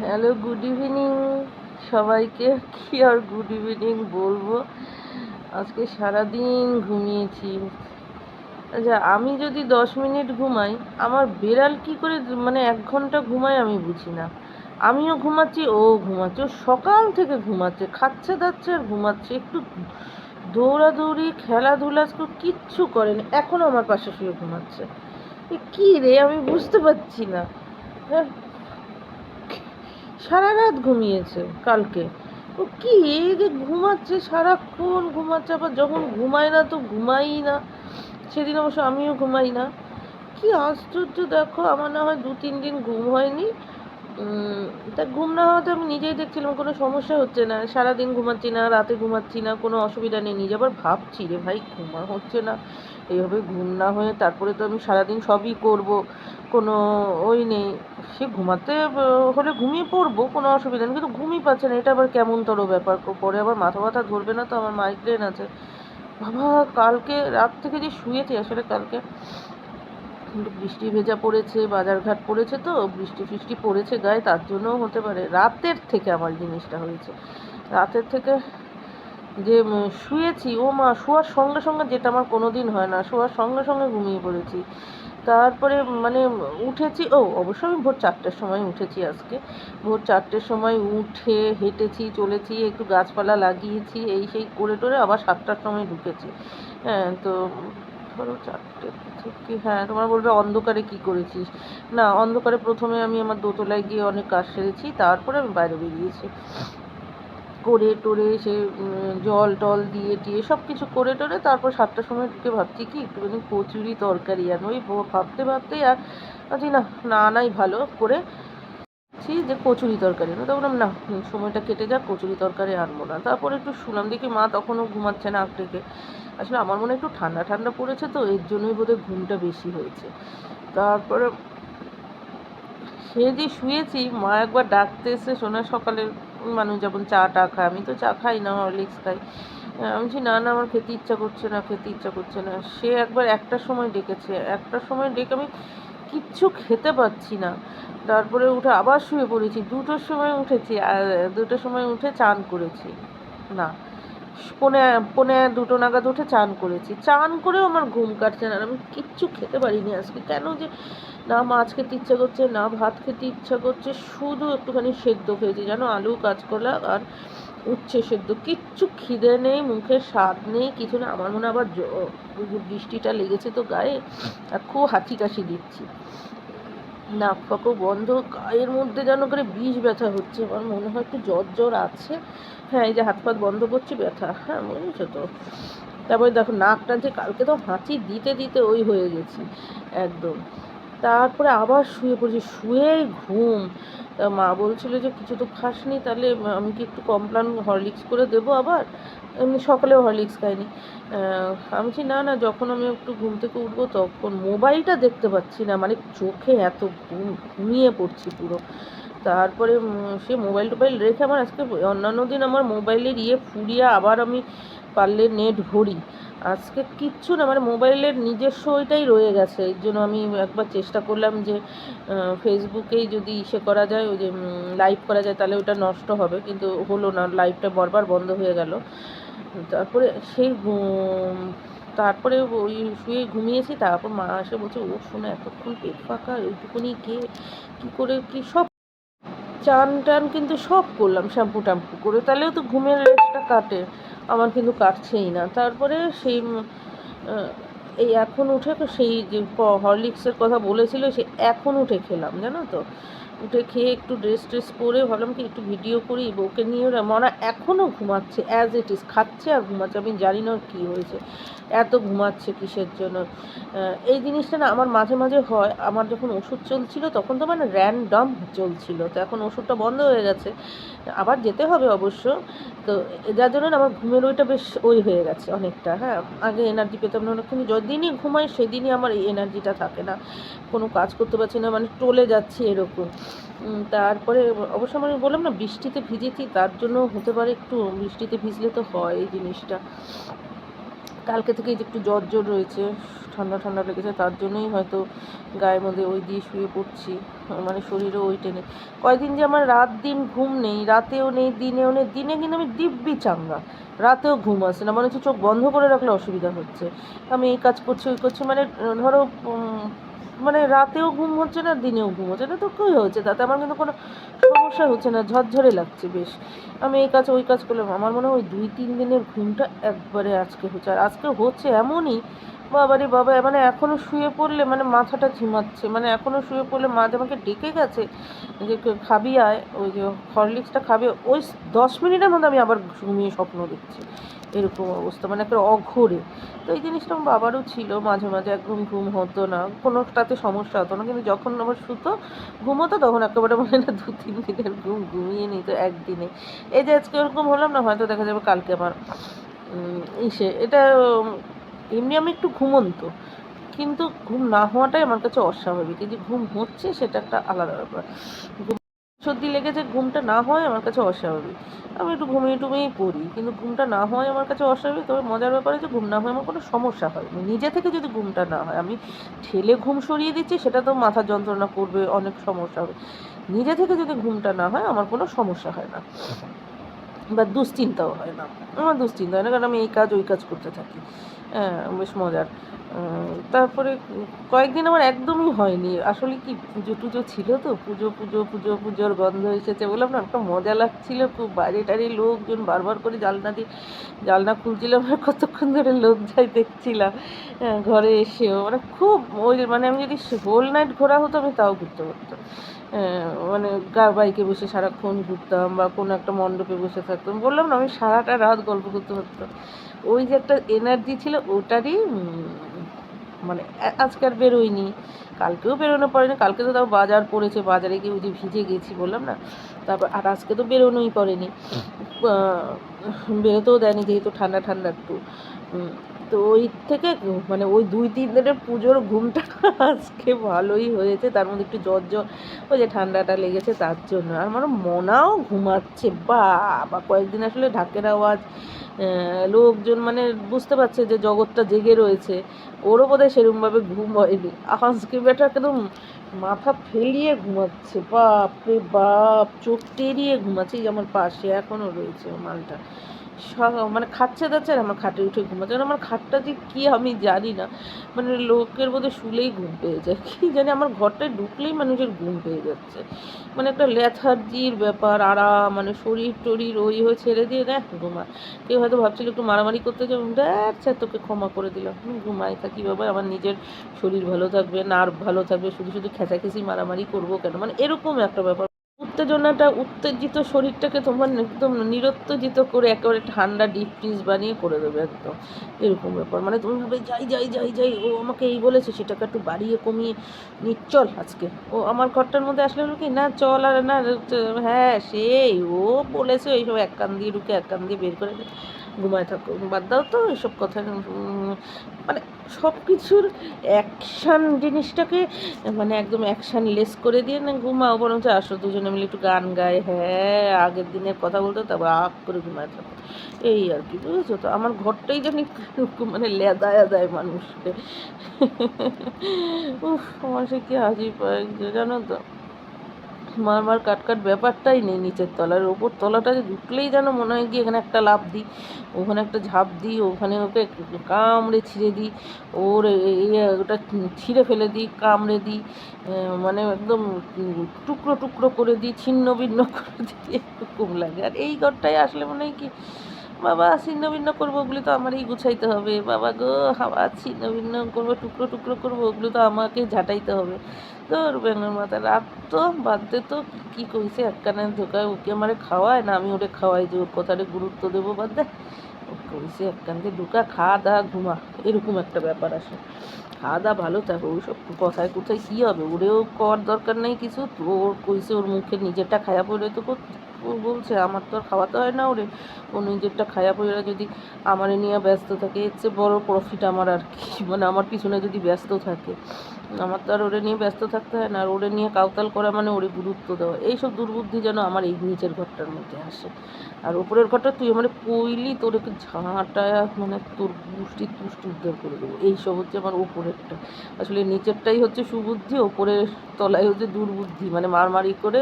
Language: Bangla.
হ্যালো গুড ইভিনিং সবাইকে কি আর গুড ইভিনিং বলব? আজকে সারাদিন ঘুমিয়েছি। আচ্ছা আমি যদি দশ মিনিট ঘুমাই, আমার বেড়াল কি করে মানে এক ঘণ্টা ঘুমায় আমি বুঝি না। আমিও ঘুমাচ্ছি, ও ঘুমাচ্ছে, ও সকাল থেকে ঘুমাচ্ছে, খাচ্ছে দাচ্ছে আর ঘুমাচ্ছে। একটু দৌড়াদৌড়ি, খেলাধুলা আজকে কিচ্ছু করেনি এখনও আমার পাশে শুয়ে ঘুমাচ্ছে। কী রে, আমি বুঝতে পারছি না। হ্যাঁ সারা রাত ঘুমিয়েছে কালকে। ও কি যে ঘুমাচ্ছে, সারাক্ষণ ঘুমাচ্ছে, আবার যখন ঘুমায় না তো ঘুমাই না। সেদিন অবশ্য আমিও ঘুমাই না। কি আশ্চর্য, দেখো, আমার না হয় দু তিন দিন ঘুম হয়নি। তা ঘুম না হওয়াতে আমি নিজেই দেখছিলাম, কোনো সমস্যা হচ্ছে না। সারাদিন ঘুমাচ্ছি না, রাতে ঘুমাচ্ছি না, কোনো অসুবিধা নেই। নিজে আবার ভাবছি, রে ভাই, ঘুমা হচ্ছে না। এইভাবে ঘুম না হয়ে তারপরে তো আমি সারাদিন সবই করব, কোনো ওই নেই। সে ঘুমাতে হলে ঘুমিয়ে পড়ব, কোনো অসুবিধা নেই। কিন্তু ঘুমই পাচ্ছে না, এটা আবার কেমনতর ব্যাপার? পরে আবার মাথা ব্যথা ধরবে না তো আমার মাইগ্রেন আছে। বাবা, কালকে রাত থেকে যে শুয়েছি, আসলে কালকে একটু বৃষ্টি ভেজা পড়েছে, বাজারঘাট পড়েছে তো, বৃষ্টি ফিষ্টি পড়েছে গায়ে, তার জন্যও হতে পারে। রাতের থেকে আমার জিনিসটা হয়েছে। রাতের থেকে যে শুয়েছি, ও মা, শোয়ার সঙ্গে সঙ্গে যেটা আমার কোনো দিন হয় না, শোয়ার সঙ্গে সঙ্গে ঘুমিয়ে পড়েছি। তারপরে মানে উঠেছি, ও, অবশ্য আমি ভোর চারটের সময় উঠেছি আজকে। ভোর চারটের সময় উঠে হেঁটেছি, চলেছি, একটু গাছপালা লাগিয়েছি, এই সেই করে টোরে আবার সাতটার সময় ঢুকেছি। হ্যাঁ তো ধরো চারটে থেকে হ্যাঁ তোমরা বলবে অন্ধকারে কি করেছিস? না, অন্ধকারে প্রথমে আমি আমার দোতলায় গিয়ে অনেক কাজ সেরেছি, তারপরে আমি বাইরে বেরিয়েছি। করে টোরে সে জল টল দিয়ে টিয়ে সব কিছু করে টোরে তারপর সাতটার সময় ঢুকে ভাবছি কি, একটুখানি কচুরি তরকারি আনো ওই ভাবতে, ভাবতেই আর ভাবছি না না আনাই ভালো করে ভাবছি যে কচুরি তরকারি। তা বললাম, না সময়টা কেটে যাক, কচুরি তরকারি আনব না। তারপরে একটু শুনলাম দেখি মা তখনও ঘুমাচ্ছে না আগ থেকে আসলে আমার মনে একটু ঠান্ডা ঠান্ডা পড়েছে তো, এর জন্যই বোধহয় ঘুমটা বেশি হয়েছে। তারপরে সে যে শুয়েছি, মা একবার ডাকতে এসে শোনা সকালে মানুষ যেমন চা টা খায়, আমি তো চা খাই না, হরলিক্স খাই। আমি বলছি, না না, আমার খেতে ইচ্ছা করছে না, খেতে ইচ্ছা করছে না। সে একবার একটার সময় ডেকেছে একটার সময় ডেকে আমি কিচ্ছু খেতে পাচ্ছি না। তারপরে উঠে আবার শুয়ে পড়েছি। দুটোর সময় উঠেছি, আর দুটোর সময় উঠে চান করেছি। না, পনে পনে দুটো নাগাদ উঠে চান করেছি। চান করেও আমার ঘুম কাটছে না আমি কিচ্ছু খেতে পারিনি আজকে। কেন যে না মাছ খেতে ইচ্ছা করছে, না ভাত খেতে ইচ্ছা করছে, শুধু একটুখানি সেদ্ধ খেয়েছি। জানো, আলু, কাঁচকলা আর উচ্ছে সেদ্ধ, কিচ্ছু খিদে নেই, মুখে স্বাদ নেই, কিছু না আমার মনে আবার বৃষ্টিটা লেগেছে তো গায়ে, আর খুব হাঁচি কাশি দিচ্ছি। নাক ফাঁকও বন্ধ, গায়ের মধ্যে যেন করে বিষ ব্যথা হচ্ছে। আমার মনে হয় একটু জ্বর জ্বর আছে। হ্যাঁ এই যে হাত পাত বন্ধ করছি, ব্যথা। হ্যাঁ বুঝেছ তো। তারপরে দেখো নাক টানছে কালকে তো হাঁচি দিতে দিতে ওই হয়ে গেছি, একদম। তারপরে আবার শুয়ে পড়েছি শুয়ে ঘুম। তা মা বলছিল যে, কিছু তো খাসনি, তাহলে আমি কি একটু কমপ্লান হরলিক্স করে দেবো আবার? এমনি সকালেও হরলিক্স খাইনি। আমি বলছি, না না, যখন আমি একটু ঘুম থেকে উঠবো তখন মোবাইলটা দেখতে পাচ্ছি না মানে চোখে এত ঘুম, ঘুমিয়ে পড়ছি পুরো। তারপরে সে মোবাইল টোবাইল রেখে আমার আজকে অন্যান্য দিন আমার মোবাইলের ইয়ে ফুরিয়ে আবার আমি পারলে নেট ভরি। আজকে কিচ্ছু না মানে মোবাইলের নিজস্ব ওইটাই রয়ে গেছে। এর জন্য আমি একবার চেষ্টা করলাম যে ফেসবুকেই যদি ইসে করা যায়, ওই যে লাইভ করা যায়, তাহলে ওটা নষ্ট হবে। কিন্তু হলো না লাইভটা বারবার বন্ধ হয়ে গেল। তারপরে সেই তারপরে ওই শুয়ে ঘুমিয়েছি। তারপর মা এসে বলছে ও শোনা এতক্ষণ পেট ফাঁকা ওইটুকুনি কে, কী করে, কি সব চান টান কিন্তু সব করলাম, শ্যাম্পু ট্যাম্পু করে। তাহলেও তো ঘুমের রেস্টটা কাটে, আমার কিন্তু কাটছেই না। তারপরে সেই এই এখন উঠে তো সেই যে হরলিক্সের কথা বলেছিল, সে এখন উঠে খেলাম, জানো তো? উঠে খেয়ে একটু ড্রেস ট্রেস পরে ভাবলাম কি একটু ভিডিও করি, বউকে নিয়ে ওরা মরা এখনও ঘুমাচ্ছে অ্যাজ ইট ইজ খাচ্ছে আর ঘুমাচ্ছে। আমি জানি না কী হয়েছে। এত ঘুমাচ্ছে কিসের জন্য? এই জিনিসটা না আমার মাঝে মাঝে হয়। আমার যখন ওষুধ চলছিল, তখন তো মানে র্যান্ডম চলছিল। তো এখন ওষুধটা বন্ধ হয়ে গেছে। আবার যেতে হবে অবশ্য। তো যার জন্য আমার ঘুমের ওইটা বেশ ওই হয়ে গেছে অনেকটা। হ্যাঁ আগে এনার্জি পেতাম না অনেকক্ষণ। যেদিনই ঘুমাই, সেদিনই আমার এই এনার্জিটা থাকে না। কোনো কাজ করতে পারছি না মানে টলে যাচ্ছি এরকম। তারপরে অবশ্য আমি বললাম না, বৃষ্টিতে ভিজেছি, তার জন্য হতে পারে একটু বৃষ্টিতে ভিজলে তো হয় এই জিনিসটা। কালকে থেকে যে একটু জ্বর জ্বর রয়েছে, ঠান্ডা ঠান্ডা লেগেছে, তার জন্যই হয়তো গায়ের মধ্যে ওই দিয়ে শুয়ে পড়ছি মানে শরীরও ওই টেনে। কয়দিন যে আমার রাত দিন ঘুম নেই, রাতেও নেই, দিনেও নেই, দিনে কিন্তু আমি দিব্যি চাঙ্গা। রাতেও ঘুম আসে না, মনে হচ্ছে চোখ বন্ধ করে রাখলে অসুবিধা হচ্ছে। আমি এই কাজ করছি, ওই করছি মানে ধরো মানে রাতেও ঘুম হচ্ছে না, দিনেও ঘুম হচ্ছে না, তো কী হয়েছে? তাতে আমার কিন্তু কোনো সমস্যা হচ্ছে না, ঝরঝরে লাগছে বেশ। আমি এই কাজ, ওই কাজ করলাম। আমার মনে হয় ওই দুই, তিন দিনের ঘুমটা একবারে আজকে হচ্ছে। আর আজকে হচ্ছে এমনই বাবারে বাবা মানে এখনও শুয়ে পড়লে মানে মাথাটা ঝিমাচ্ছে মানে এখনও শুয়ে পড়লে মা যে আমাকে ডেকে গেছে, যে খাবি আয়, ওই যে হরলিক্সটা খাবে, ওই দশ মিনিটের মধ্যে আমি আবার ঘুমিয়ে স্বপ্ন দেখছি, এরকম অবস্থা মানে একটা অঘোরে। তো এই জিনিসটা আমার বাবারও ছিল, মাঝে মাঝে একদম ঘুম হতো না, কোনোটাতে সমস্যা হতো না, কিন্তু যখন আবার শুতো ঘুমোতো তখন একেবারে মানে না দু তিন দিনের ঘুম ঘুমিয়ে নিত একদিনে। এই যে আজকে ওরকম হলাম না, হয়তো দেখা যাবে কালকে আমার ইসে, এটা এমনি আমি একটু ঘুমন্ত। কিন্তু ঘুম না হওয়াটাই আমার কাছে অস্বাভাবিক। এই যে ঘুম হচ্ছে, সেটা একটা আলাদা ব্যাপার। ঘুম সর্দি লেগেছে ঘুমটা না হয় আমার কাছে অস্বাভাবিক। আমি একটু ঘুমিয়ে টুমিয়েই পড়ি, কিন্তু ঘুমটা না হয় আমার কাছে অস্বাভাবিক। তবে মজার ব্যাপার যে ঘুম না হয় আমার কোনো সমস্যা হয় নিজে থেকে যদি ঘুমটা না হয়, আমি ঠেলে ঘুম সরিয়ে দিচ্ছি, সেটা তো মাথা যন্ত্রণা করবে, অনেক সমস্যা হবে। নিজে থেকে যদি ঘুমটা না হয়, আমার কোনো সমস্যা হয় না। বা দুশ্চিন্তাও হয় না। আমার দুশ্চিন্তা হয় না কারণ আমি এই কাজ ওই কাজ করতে থাকি। হ্যাঁ বেশ মজার। তারপরে কয়েকদিন আমার একদমই হয়নি। আসলে কি পুজো টুজো ছিল তো পুজো পুজো পুজো পুজোর গন্ধ এসেছে বললাম না একটা মজা লাগছিল। খুব বাইরে টারে লোকজন বারবার করে জালনা দিয়ে জালনা খুলছিলাম আর কতক্ষণ ধরে লোক যাই দেখছিলাম। হ্যাঁ, ঘরে এসেও। মানে খুব ওই মানে আমি যদি হোল নাইট ঘোরা হতো আমি তাও ঘুরতে পারতাম। মানে বাইকে বসে সারাক্ষণ ঘুরতাম বা কোনো একটা মণ্ডপে বসে থাকতাম। বললাম না, আমি সারাটা রাত গল্প করতে পারতাম ওই যে একটা এনার্জি ছিল, ওটারই মানে আজকে আর বেরোয়নি। কালকেও বেরোনো পড়েনি, কালকে তো তাও বাজার পড়েছে, বাজারে গিয়ে ওই যে ভিজে গেছি, বললাম না। তারপর আর আজকে তো বেরোনোই পড়েনি। বেরোতেও দেয়নি, যেহেতু ঠান্ডা ঠান্ডা একটু। তো ওই থেকে মানে ওই দুই, তিন দিনের পুজোর ঘুমটা আজকে ভালোই হয়েছে। তার মধ্যে একটু জ্বর জ্বর, ওই যে ঠান্ডাটা লেগেছে তার জন্য। আর আমার মনাও ঘুমাচ্ছে বা বা কয়েকদিন আসলে ঢাকের আওয়াজ লোকজন মানে বুঝতে পারছে যে জগৎটা জেগে রয়েছে। ওরও বোধহয় সেরকমভাবে ঘুম হয়নি। আজকে বেটা একদম মাথা ফেলিয়ে ঘুমাচ্ছে। বাপ রে বাপ, চোখ টেরিয়ে ঘুমাচ্ছে। এই আমার পাশে এখনও রয়েছে মালটা। মানে খাচ্ছে দাচ্ছে আর আমার খাটে উঠে ঘুমাচ্ছে। আর আমার খাটটা যে কী আমি জানি না। মানে লোকের বোধহয় শুলেই ঘুম পেয়ে যায়। কী জানি আমার ঘরটায় ঢুকলেই মানুষের ঘুম পেয়ে যাচ্ছে। মানে একটা লেথার্জির ব্যাপার, আরাম মানে শরীর টরীর ওই হয়ে ছেড়ে দিয়ে দেখ, ঘুমা। কেউ হয়তো ভাবছিল একটু মারামারি করতে যাব। স্যার তোকে ক্ষমা করে দিলাম। ঘুমাই থাকি বাবা, আমার নিজের শরীর ভালো থাকবে নার্ভ ভালো থাকবে, শুধু শুধু খেঁচাখেঁচি মারামারি করব কেন? মানে এরকম একটা ব্যাপার। উত্তেজনাটা, উত্তেজিত শরীরটাকে তোমার একদম নিরুত্তেজিত করে একেবারে ঠান্ডা ডিপ ফ্রিজ বানিয়ে করে দেবে একদম। এরকম ব্যাপার। মানে তুমি ভাবে, যাই যাই যাই যাই, ও আমাকে এই বলেছে, সেটাকে একটু বাড়িয়ে কমিয়ে নিচ্চল চল আজকে। ও আমার ঘরটার মধ্যে আসলে কি, না, চল আর না হ্যাঁ সেই, ও বলেছে, এইসব এক কান দিয়ে ঢুকে এক কান দিয়ে বের করে ঘুমায় থাকো, বাদ দাও তো এসব কথা। মানে সব কিছুর অ্যাকশান জিনিসটাকে মানে একদম অ্যাকশান লেস করে দিয়ে না ঘুমাও, বরঞ্চ আসো দুজনে মিলে একটু গান গায়। হ্যাঁ আগের দিনের কথা বলতে তারপর আগ করে ঘুমায় থাকো। এই আর কি, বুঝেছ তো? আমার ঘরটাই জানি মানে লেদায় দেয় মানুষকে। উফ, আমার সে কি হাসি পায় জানো তো? মারমার কাটকাট কাট ব্যাপারটাই নেই নিচের তলার ওপর তলাটা ঢুকলেই যেন মনে হয় গিয়ে এখানে একটা লাফ দিই, ওখানে একটা ঝাঁপ দিই, ওখানে ওকে কামড়ে ছিঁড়ে দিই, ওর ওটা ছিঁড়ে ফেলে দিই, কামড়ে দিই মানে একদম টুকরো টুকরো করে দিই, ছিন্ন ভিন্ন করে দিই, এরকম লাগে। আর এই ঘরটায় আসলে মনে হয় কি বাবা, ছিন্ন ভিন্ন করব, ওগুলো তো আমারই গুছাইতে হবে। বাবা গো আবার ছিন্ন ভিন্ন করব, টুকরো টুকরো করব, ওগুলো তো আমাকে ঝাঁটাইতে হবে। তোর ব্যাঙের মাথা রাত তো বাদ দে তো কী কইছে, একখানে ধোকায় ওকে আমারে খাওয়ায় না আমি ওরে খাওয়াই যে ওর কথাটা গুরুত্ব দেবো বাদ দে। ও কইছে একখান থেকে ঢুকা খাওয়া দাওয়া ঘুমা, এরকম একটা ব্যাপার আসে খাওয়া দাওয়া ভালো থাকো, ওইসব কথায় কোথায় কী হবে? ওরেও কর দরকার নেই কিছু তো ওর কইছে ওর মুখে নিজেরটা খায়া পড়লে তো করতে। বলছে, আমার তো আর খাওয়াতে হয় না ওরে। ও নিজেরটা খায়া পইরা যদি আমারে নিয়ে ব্যস্ত থাকে, এর চেয়ে বড়ো প্রফিট আমার আর কি। মানে আমার পিছনে যদি ব্যস্ত থাকে, আমার তো আর ওরে নিয়ে ব্যস্ত থাকতে হয় না। আর ওরে নিয়ে কাউতাল করা মানে ওরে গুরুত্ব দেওয়া। এইসব দুর্বুদ্ধি যেন আমার এই নিচের ঘরটার মধ্যে আসে। আর ওপরের ঘরটা তুই মানে কইলি, তোর একটু ঝাঁটায়া মানে তোর পুষ্টি তুষ্টি উদ্ধার করে দেবো। এইসব হচ্ছে আমার ওপরেরটা আসলে নিচেরটাই হচ্ছে সুবুদ্ধি, ওপরের তলায় হচ্ছে দুর্বুদ্ধি। মানে মারমারি করে